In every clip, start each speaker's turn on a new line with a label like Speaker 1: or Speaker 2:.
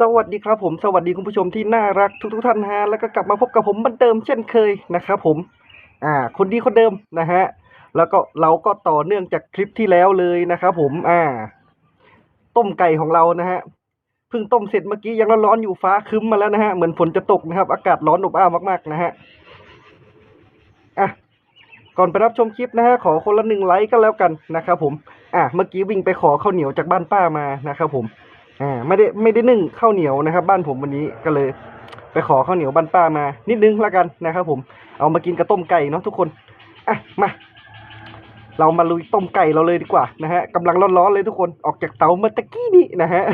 Speaker 1: สวัสดีครับผมสวัสดีคุณผู้ชมที่น่ารักทุกทุกๆท่านฮะแล้วก็กลับมาพบกับผมเหมือนเดิมเช่นเคยนะครับผมอ่าคนดีคนเดิมนะฮะแล้วก็เราก็ต่อเนื่องจากคลิปที่แล้วเลยนะครับผมอ่า ต้มไก่ของเรานะฮะเพิ่งต้มเสร็จเมื่อกี้ยังร้อนๆอยู่ฟ้าคึ้มมาแล้วนะฮะเหมือนฝนจะตกนะครับ อากาศร้อนอบอ้าวมากๆนะฮะอะก่อนไปรับชมคลิปนะฮะขอคนละหนึ่งไลค์ก็แล้วกันนะครับผมอะเมื่อกี้วิ่งไปขอข้าวเหนียวจากบ้านป้ามานะครับผม อ่าไม่ได้ไม่ได้นึ่งข้าวเหนียวนะครับ บ้านผมวันนี้ก็เลย ไปขอข้าวเหนียวบ้านป้ามา นิดนึงละกันนะครับ ผมเอามากินกับต้มไก่เนาะทุกคนอะมาเรามาลุยต้มไก่เราเลยดีกว่านะฮะกำลังร้อนๆเลยทุกคนออกจากเตาเมื่อตะกี้นี้นะฮะ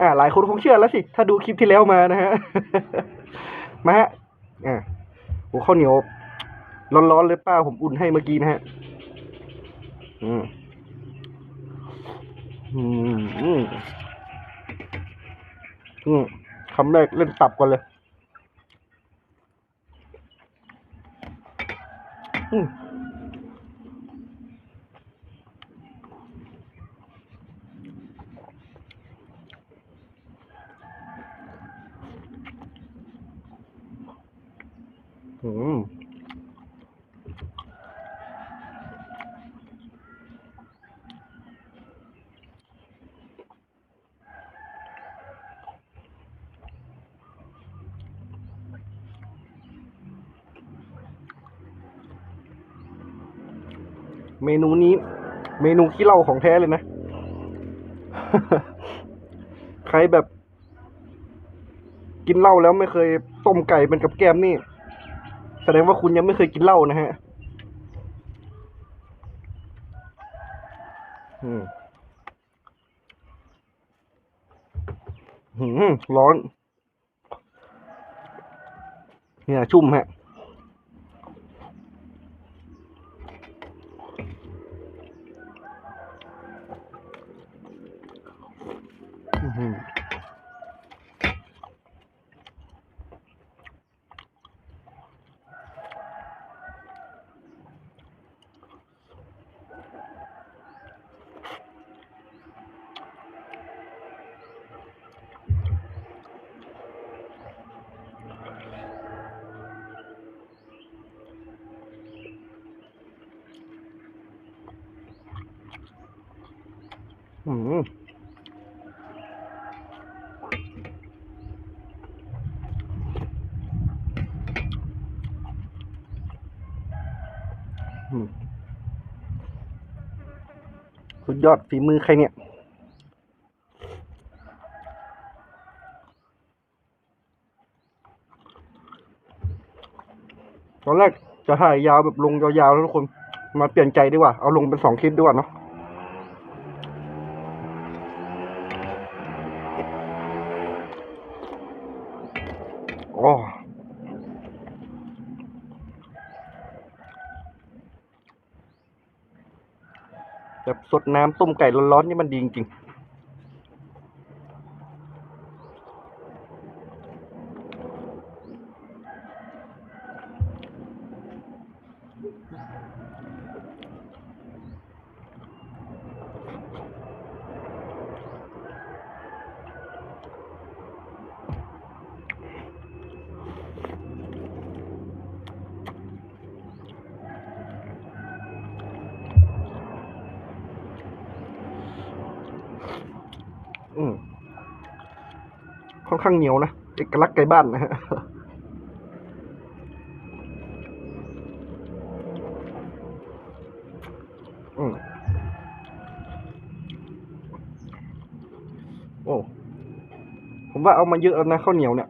Speaker 1: อ่าหลายคนคงเชื่อแล้วสิ ถ้าดูคลิปที่แล้วมานะฮะมาฮะอ่าโอ้ข้าวเหนียวร้อนๆเลยป้าผมอุ่นให้เมื่อกี้นะฮะอืม อืมอืมอืมคำแรกเล่นตับก่อนเลย อืมอืม เมนูนี้ เมนูขี้เหล้าของแท้เลยนะ ใครแบบ กินเหล้าแล้วไม่เคยต้มไก่เป็นกับแกล้มนี่ แสดงว่าคุณยังไม่เคยกินเหล้านะฮะอืมหืมร้อน เนี่ย ชุ่มฮะ อื้อหืออืม อืม สุดยอดฝีมือใครเนี่ย ตอนแรกจะถ่ายยาวแบบลงยาวๆแล้วทุกคนมาเปลี่ยนใจดีกว่า เอาลงเป็นสองคลิปดีกว่าเนาะโอ้ แบบสดน้ำต้มไก่ร้อนๆนี่มันดีจริง อืมค่อนข้างเหนียวนะ เอกลักษณ์ไก่บ้านนะฮะอืมโอ้ผมว่าเอามาเยอะแล้วนะข้าวเหนียวเนี่ย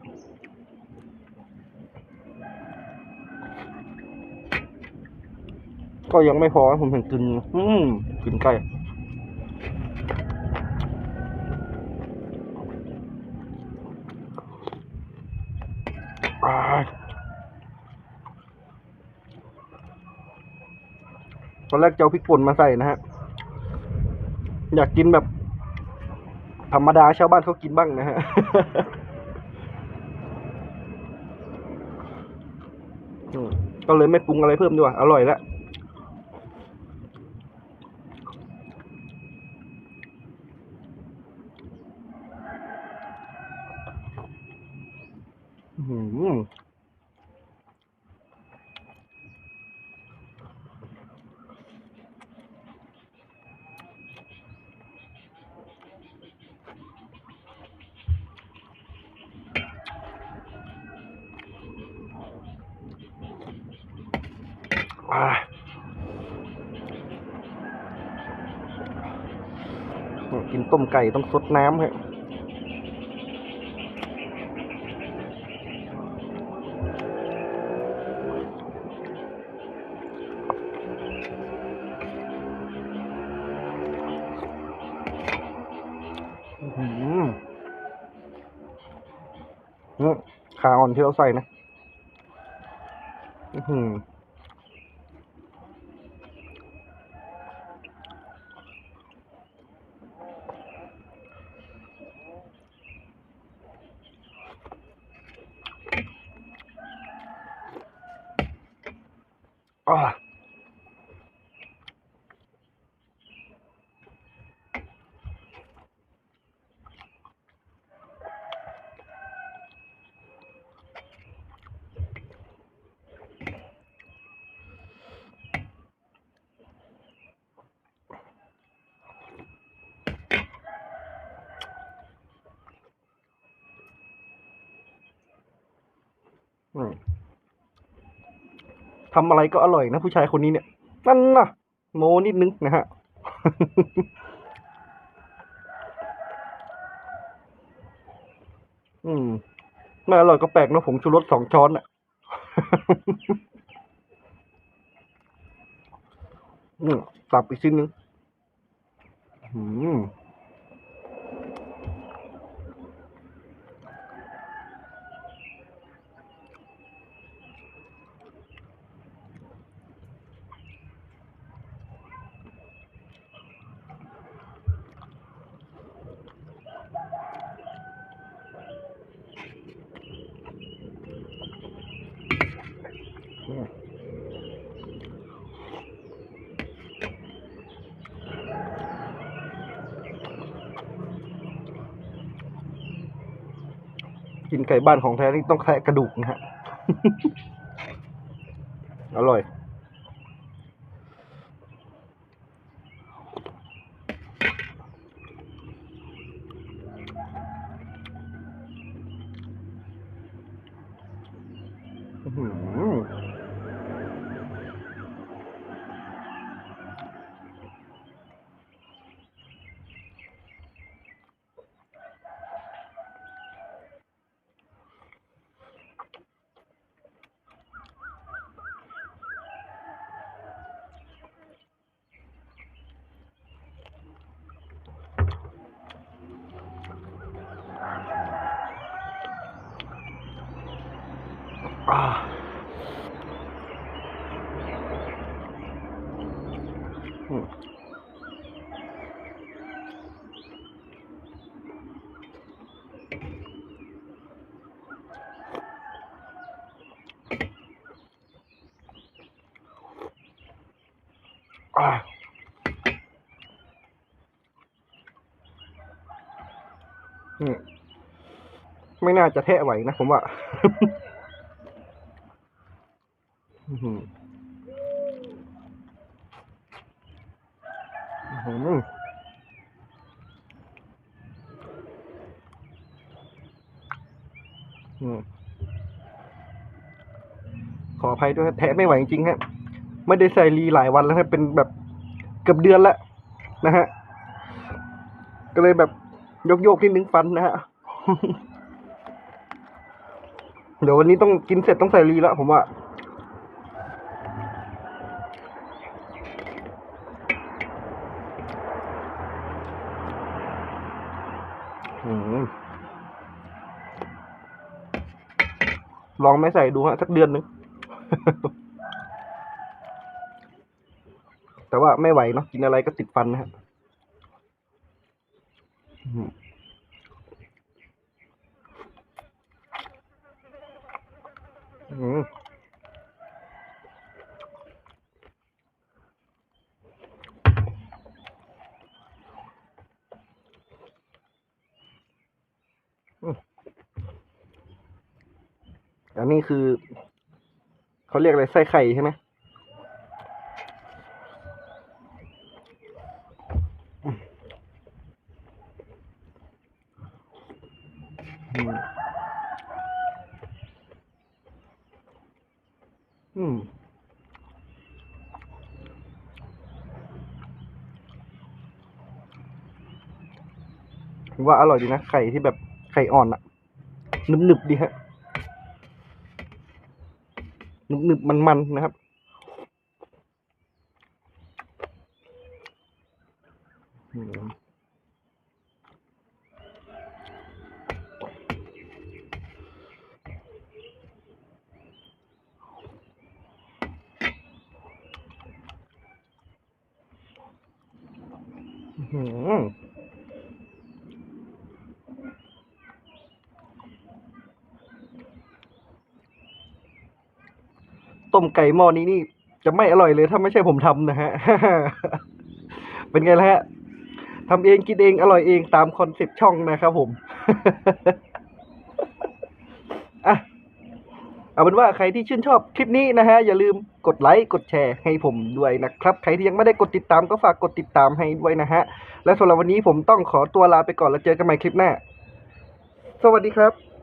Speaker 1: ก็ยังไม่พอผมเห็นกลินอืมกลินไก่ อนแรกจะเอาพริกป่นมาใส่นะฮะ อยากกินแบบ ธรรมดาชาวบ้านเขากินบ้างนะฮะก็เลยไม่ปรุงอะไรเพิ่มดีกว่า อร่อยแล้วอื้ม กินต้มไก่ต้องซดน้ำฮะอื้อหือนี่ขาอ่อนที่เราใส่นะ อือหืออ่า อืม ทำอะไรก็อร่อยนะผู้ชายคนนี้เนี่ยนั่นนะโมนิดนึงนะฮะอืมไม่อร่อยก็แปลกนะผงชูรสสองช้อนอะอืมสับอีกชิ้นนึงอืม กิน ไก่บ้านของแท้นี่ต้องแทะกระดูกนะฮะ อร่อย อื้อหือ อ่าอืมอ่าอืมไม่น่าจะแทะไหวนะผมว่า อื้อหืออื้อหืออืม ขออภัยด้วยแทะไม่ไหวจริงฮะ ไม่ได้ใส่รีหลายวันแล้วครับเป็นแบบเกือบเดือนแล้วนะฮะ ก็เลยแบบยกโยกๆนิดนึงฟันนะฮะ เดี๋ยววันนี้ต้องกินเสร็จต้องใส่รีแล้วผมว่า ลองไม่ใส่ดูฮะสักเดือนนึง แต่ว่าไม่ไหวเนาะกินอะไรก็ติดฟันนะฮะอืม อันนี้คือ เขาเรียกอะไรไส้ไข่ใช่ไหมอืมอืมผมว่าอร่อยดีนะ ไข่ที่แบบไข่อ่อนอะหนึบๆดีฮะ หนึบๆมันๆนะครับอืมอื้อหือ ต้มไก่หม้อนี้นี่ จะไม่อร่อยเลยถ้าไม่ใช่ผมทำนะฮะ เป็นไงล่ะฮะทำเองกินเองอร่อยเองตามคอนเซ็ปต์ช่องนะครับผมอะเอาเป็นว่าใครที่ชื่นชอบคลิปนี้นะฮะ อย่าลืมกดไลค์กดแชร์ให้ผมด้วยนะครับ ใครที่ยังไม่ได้กดติดตามก็ฝากกดติดตามให้ด้วยนะฮะ และสำหรับวันนี้ผมต้องขอตัวลาไปก่อนแล้วเจอกันใหม่คลิปหน้า สวัสดีครับ